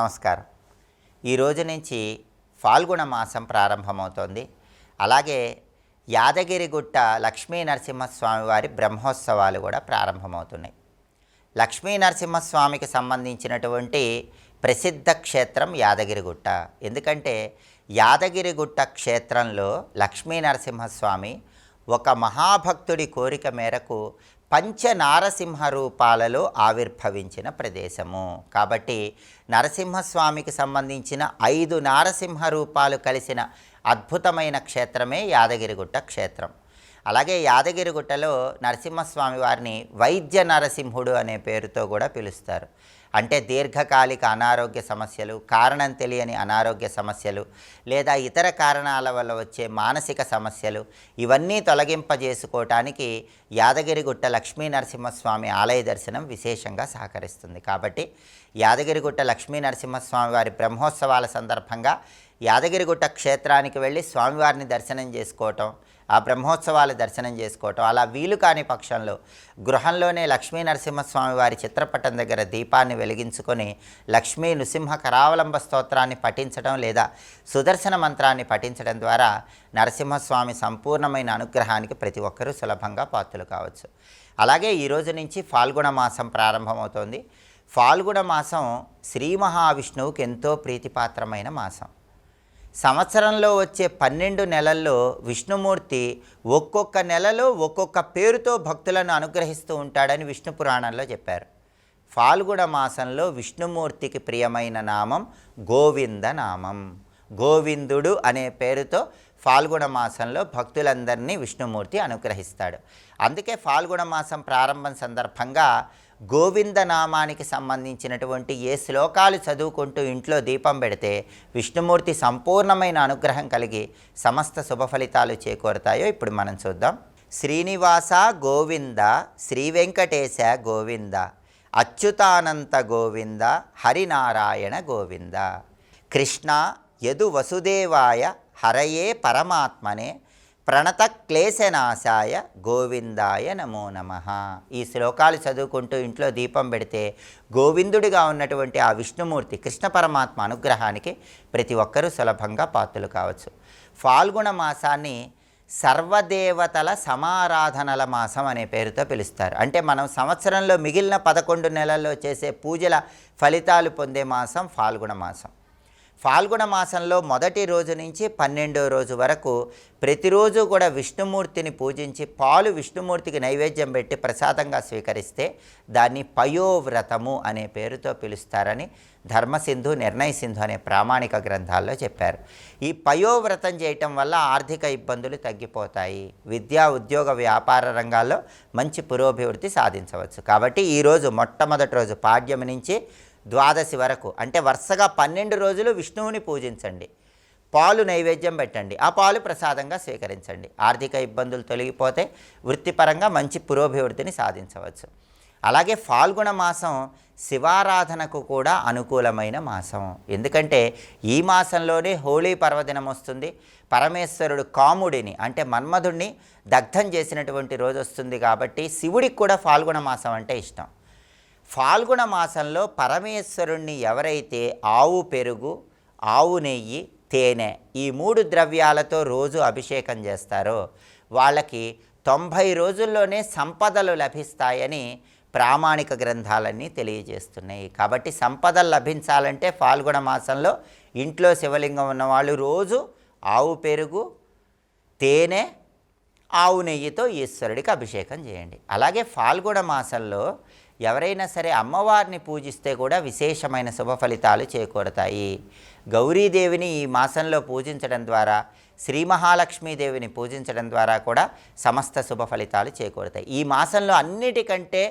నమస్కారం. ఈ రోజు నుంచి ఫాల్గుణ మాసం ప్రారంభమవుతోంది. అలాగే యాదగిరిగుట్ట లక్ష్మీ నరసింహస్వామి వారి బ్రహ్మోత్సవాలు కూడా ప్రారంభమవుతున్నాయి. లక్ష్మీ నరసింహస్వామికి సంబంధించినటువంటి ప్రసిద్ధ క్షేత్రం యాదగిరిగుట్ట. ఎందుకంటే యాదగిరిగుట్ట క్షేత్రంలో లక్ష్మీ నరసింహస్వామి ఒక మహాభక్తుడి కోరిక మేరకు పంచ నారసింహ రూపాలలో ఆవిర్భవించిన ప్రదేశము. కాబట్టి నరసింహస్వామికి సంబంధించిన ఐదు నారసింహ రూపాలు కలిసిన అద్భుతమైన క్షేత్రమే యాదగిరిగుట్ట క్షేత్రం. అలాగే యాదగిరిగుట్టలో నరసింహస్వామి వారిని వైద్య నరసింహుడు అనే పేరుతో కూడా పిలుస్తారు. అంటే దీర్ఘకాలిక అనారోగ్య సమస్యలు కారణం తెలియని అనారోగ్య సమస్యలు లేదా ఇతర కారణాల వల్ల వచ్చే మానసిక సమస్యలు ఇవన్నీ తొలగింపజేసుకోవటానికి యాదగిరిగుట్ట లక్ష్మీ నరసింహస్వామి ఆలయ దర్శనం విశేషంగా సహకరిస్తుంది. కాబట్టి యాదగిరిగుట్ట లక్ష్మీ నరసింహస్వామి వారి బ్రహ్మోత్సవాల సందర్భంగా యాదగిరిగుట్ట క్షేత్రానికి వెళ్ళి స్వామివారిని దర్శనం చేసుకోవటం ఆ బ్రహ్మోత్సవాలు దర్శనం చేసుకోవటం అలా వీలు కాని పక్షంలో గృహంలోనే లక్ష్మీ నరసింహస్వామి వారి చిత్రపటం దగ్గర దీపాన్ని వెలిగించుకొని లక్ష్మీ నృసింహ కరావలంబ స్తోత్రాన్ని పఠించడం లేదా సుదర్శన మంత్రాన్ని పఠించడం ద్వారా నరసింహస్వామి సంపూర్ణమైన అనుగ్రహానికి ప్రతి ఒక్కరూ సులభంగా పాత్రలు కావచ్చు. అలాగే ఈ రోజు నుంచి ఫాల్గుణ మాసం ప్రారంభమవుతోంది. ఫాల్గుణ మాసం శ్రీ మహావిష్ణువుకి ఎంతో ప్రీతిపాత్రమైన మాసం. సంవత్సరంలో వచ్చే పన్నెండు నెలల్లో విష్ణుమూర్తి ఒక్కొక్క నెలలో ఒక్కొక్క పేరుతో భక్తులను అనుగ్రహిస్తూ ఉంటాడని విష్ణు పురాణంలో చెప్పారు. ఫాల్గుణ మాసంలో విష్ణుమూర్తికి ప్రియమైన నామం గోవింద నామం. గోవిందుడు అనే పేరుతో ఫాల్గుణ మాసంలో భక్తులందరినీ విష్ణుమూర్తి అనుగ్రహిస్తాడు. అందుకే ఫాల్గుణ మాసం ప్రారంభం సందర్భంగా గోవింద నామానికి సంబంధించినటువంటి ఏ శ్లోకాలు చదువుకుంటూ ఇంట్లో దీపం పెడితే విష్ణుమూర్తి సంపూర్ణమైన అనుగ్రహం కలిగి సమస్త శుభ ఫలితాలు చేకూరుతాయో ఇప్పుడు మనం చూద్దాం. శ్రీనివాస గోవింద శ్రీ వెంకటేశ గోవింద అచ్యుతానంత గోవింద హరినారాయణ గోవింద. కృష్ణ యదు వసుదేవాయ హరయే పరమాత్మనే ప్రణత క్లేశనాశాయ గోవిందాయ నమో నమ. ఈ శ్లోకాలు చదువుకుంటూ ఇంట్లో దీపం పెడితే గోవిందుడిగా ఉన్నటువంటి ఆ విష్ణుమూర్తి కృష్ణ పరమాత్మ అనుగ్రహానికి ప్రతి ఒక్కరూ సులభంగా పాత్రలు కావచ్చు. ఫాల్గుణ మాసాన్ని సర్వదేవతల సమారాధనల మాసం అనే పేరుతో పిలుస్తారు. అంటే మనం సంవత్సరంలో మిగిలిన పదకొండు నెలల్లో చేసే పూజల ఫలితాలు పొందే మాసం ఫాల్గుణ మాసం. ఫాల్గుణ మాసంలో మొదటి రోజు నుంచి పన్నెండో రోజు వరకు ప్రతిరోజు కూడా విష్ణుమూర్తిని పూజించి పాలు విష్ణుమూర్తికి నైవేద్యం పెట్టి ప్రసాదంగా స్వీకరిస్తే దాన్ని పయోవ్రతము అనే పేరుతో పిలుస్తారని ధర్మసింధు నిర్ణయ సింధు అనే ప్రామాణిక గ్రంథాల్లో చెప్పారు. ఈ పయోవ్రతం చేయటం వల్ల ఆర్థిక ఇబ్బందులు తగ్గిపోతాయి. విద్యా ఉద్యోగ వ్యాపార రంగాల్లో మంచి పురోభివృద్ధి సాధించవచ్చు. కాబట్టి ఈరోజు మొట్టమొదటి రోజు పాడ్యమి నుంచి ద్వాదశి వరకు. అంటే వరుసగా పన్నెండు రోజులు విష్ణువుని పూజించండి. పాలు నైవేద్యం పెట్టండి. ఆ పాలు ప్రసాదంగా స్వీకరించండి. ఆర్థిక ఇబ్బందులు తొలగిపోతే వృత్తిపరంగా మంచి పురోభివృద్ధిని సాధించవచ్చు. అలాగే ఫాల్గుణ మాసం శివారాధనకు కూడా అనుకూలమైన మాసం. ఎందుకంటే ఈ మాసంలోనే హోళీ పర్వదినం వస్తుంది. పరమేశ్వరుడు కాముడిని అంటే మన్మధుడిని దగ్ధం చేసినటువంటి రోజు వస్తుంది కాబట్టి శివుడికి కూడా ఫాల్గుణ మాసం అంటే ఇష్టం. ఫాల్గుణ మాసంలో పరమేశ్వరుణ్ణి ఎవరైతే ఆవు పెరుగు ఆవు నెయ్యి తేనె ఈ మూడు ద్రవ్యాలతో రోజు అభిషేకం చేస్తారో వాళ్ళకి తొంభై రోజుల్లోనే సంపదలు లభిస్తాయని ప్రామాణిక గ్రంథాలన్నీ తెలియజేస్తున్నాయి. కాబట్టి సంపదలు లభించాలంటే ఫాల్గుణ మాసంలో ఇంట్లో శివలింగం ఉన్నవాళ్ళు రోజు ఆవు పెరుగు తేనె ఆవు నెయ్యితో ఈశ్వరుడికి అభిషేకం చేయండి. అలాగే ఫాల్గుణ మాసంలో ఎవరైనా సరే అమ్మవారిని పూజిస్తే కూడా విశేషమైన శుభ ఫలితాలు చేకూరతాయి. గౌరీదేవిని ఈ మాసంలో పూజించడం ద్వారా శ్రీ మహాలక్ష్మీదేవిని పూజించడం ద్వారా కూడా సమస్త శుభ ఫలితాలు చేకూరుతాయి. ఈ మాసంలో అన్నిటికంటే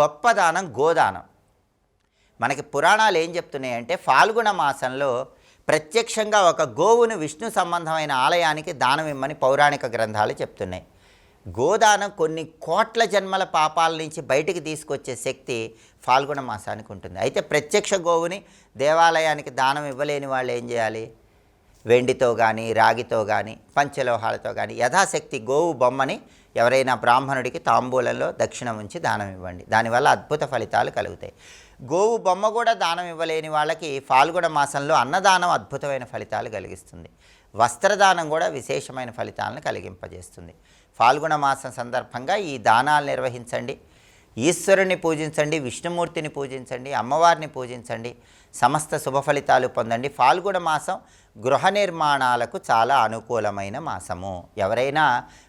గొప్ప దానం గోదానం. మనకి పురాణాలు ఏం చెప్తున్నాయంటే ఫాల్గుణ మాసంలో ప్రత్యక్షంగా ఒక గోవును విష్ణు సంబంధమైన ఆలయానికి దానం ఇమ్మని పౌరాణిక గ్రంథాలు చెప్తున్నాయి. గోదానం కొన్ని కోట్ల జన్మల పాపాల నుంచి బయటికి తీసుకొచ్చే శక్తి ఫాల్గుణ మాసానికి ఉంటుంది. అయితే ప్రత్యక్ష గోవుని దేవాలయానికి దానం ఇవ్వలేని వాళ్ళు ఏం చేయాలి? వెండితో కానీ రాగితో కానీ పంచలోహాలతో కానీ యథాశక్తి గోవు బొమ్మని ఎవరైనా బ్రాహ్మణుడికి తాంబూలంలో దక్షిణం ఉంచి దానం ఇవ్వండి. దానివల్ల అద్భుత ఫలితాలు కలుగుతాయి. గోవు బొమ్మ కూడా దానం ఇవ్వలేని వాళ్ళకి ఫాల్గుణ మాసంలో అన్నదానం అద్భుతమైన ఫలితాలు కలిగిస్తుంది. వస్త్రదానం కూడా విశేషమైన ఫలితాలను కలిగింపజేస్తుంది. ఫాల్గుణ మాసం సందర్భంగా ఈ దానాలు నిర్వహించండి. ఈశ్వరుని పూజించండి విష్ణుమూర్తిని పూజించండి అమ్మవారిని పూజించండి సమస్త శుభ ఫలితాలు పొందండి. ఫాల్గుణ మాసం గృహ నిర్మాణాలకు చాలా అనుకూలమైన మాసము. ఎవరైనా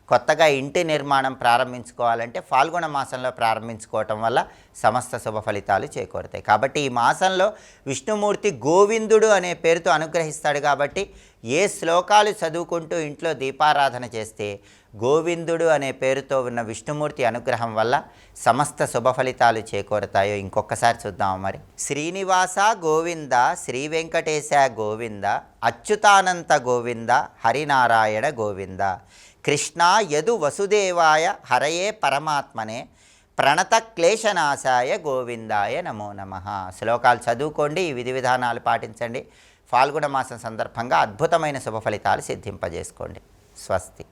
కొత్తగా ఇంటి నిర్మాణం ప్రారంభించుకోవాలంటే ఫాల్గుణ మాసంలో ప్రారంభించుకోవటం వల్ల సమస్త శుభ ఫలితాలు చేకూరుతాయి. కాబట్టి ఈ మాసంలో విష్ణుమూర్తి గోవిందుడు అనే పేరుతో అనుగ్రహిస్తాడు కాబట్టి ఏ శ్లోకాలు చదువుకుంటూ ఇంట్లో దీపారాధన చేస్తే గోవిందుడు అనే పేరుతో ఉన్న విష్ణుమూర్తి అనుగ్రహం వల్ల సమస్త శుభ ఫలితాలు చేకూరతాయో ఇంకొకసారి చూద్దాం మరి. శ్రీనివాస గోవింద శ్రీ వెంకటేశ గోవింద అచ్యుతానంత గోవింద హరినారాయణ గోవింద. కృష్ణ యదు వసుదేవాయ హరయే పరమాత్మనే ప్రణత క్లేశనాశాయ గోవిందాయ నమో నమ. శ్లోకాలు చదువుకోండి ఈ విధి విధానాలు పాటించండి. ఫాల్గుణ మాసం సందర్భంగా అద్భుతమైన శుభ ఫలితాలు సిద్ధింపజేసుకోండి. స్వస్తి.